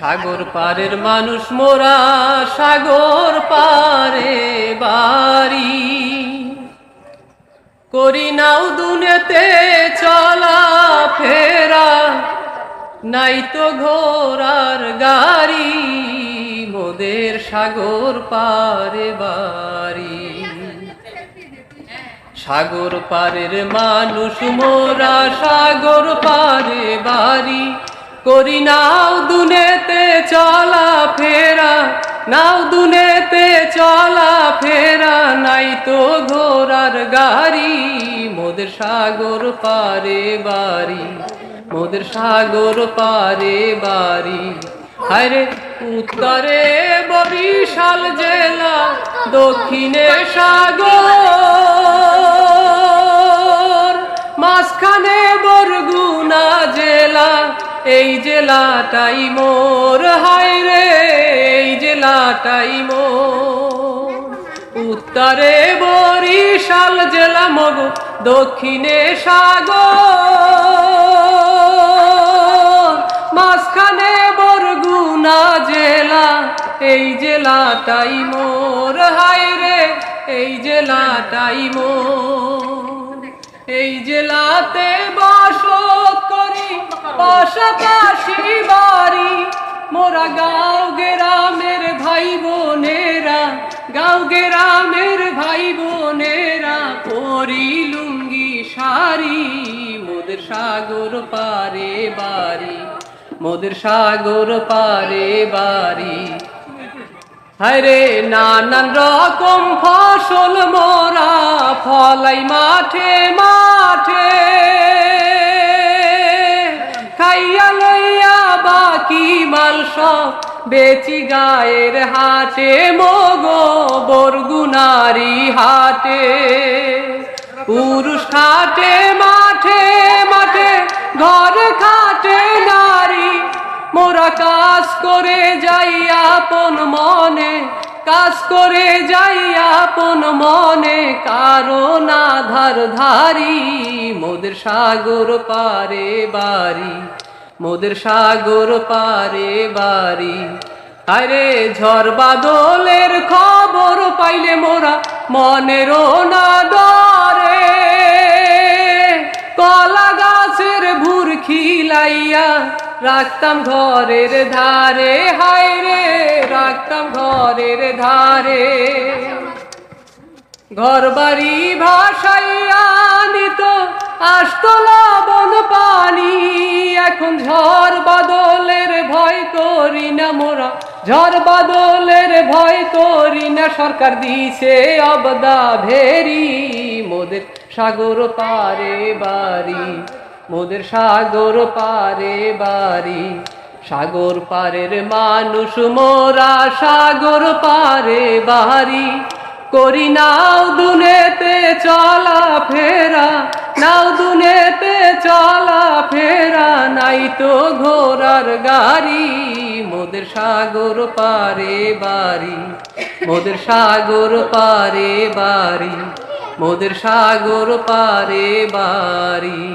সাগর পারের মানুষ মোরা, সাগর পারে বাড়ি। করি নাও দুনেতে চলা ফেরা, নাই তো ঘোরার গাড়ি, মোদের সাগর পারে বাড়ি। সাগর পারের মানুষ মোরা, সাগর পারে বাড়ি। করি নাও দুনেতে চলা ফেরা, নাও দুনেতে চলা ফেরা, নাই তো ঘোরার গাড়ি, মোদের সাগর পারে বাড়ি, মোদের সাগর পারে বাড়ি। হায়রে উত্তরে বরিশাল জেলা, দক্ষিণে সাগর, মাঝখানে বরগুনা জেলা। এই জেলাটাই মোর, হায় রে, এই জেলাটাই মোর। উত্তরে বরিশাল জেলা মগ, দক্ষিণে সাগর। মাঝখানে বরগুনা জেলা, এই জেলাটাই মোর, হায় রে, এই জেলাটাই মোর। এই জেলাতে করি পাশাপাশি বাড়ি। মোরা গাঁও গ্রামের ভাই বোনেরা, গাঁও গ্রামের ভাই বোনেরা, পরি লুঙ্গি শাড়ি, মোদের সাগর পারে বাড়ি, মোদের সাগর পারে বাড়ি। হরে নানান রকম ফসল মোরা, ফলাই মাঠে মাঠে। খাইয়া লইয়া বাকি মাল সব বেচি গায়ের হাটে মগো বরগুনারি হাটে পুরুষ খাটে, মাঠে মাঠে, ঘর খাটে নারী। মোরা কাজ করে যাই আপন মনে, কাজ করে যাই আপন মনে, কারণ আধার ধারি মোদের সাগর পারে বাড়ি, মোদের সাগর পারে বাড়ি। আরে ঝড় বাদলের খবর পাইলে মোরা মনেরও না ডরে। কলা গাছের ভুর খিলাইয়া রাখতাম ঘরের ধারে। হায় রে, রাখতাম ঘরের ধারে। ঘর বাড়ি নিত আসতো লবণ পানি, এখন ঝড় বাদলের ভয় করি না মোরা। ঝড় বাদলের ভয় করি না, সরকার দিছে অবদা ভেরি। মোদের সাগর পারে বাড়ি, মোদের সাগর পারে বাড়ি। সাগর পারের মানুষ মোরা, সাগর পারে বাড়ি। করি নাও দুনেতে চলা ফেরা, নাও দুনেতে চলা ফেরা, নাই তো ঘোরার গাড়ি, মোদের সাগর পারে বাড়ি, মোদের সাগর পারে বাড়ি, মোদের সাগর পারে বাড়ি।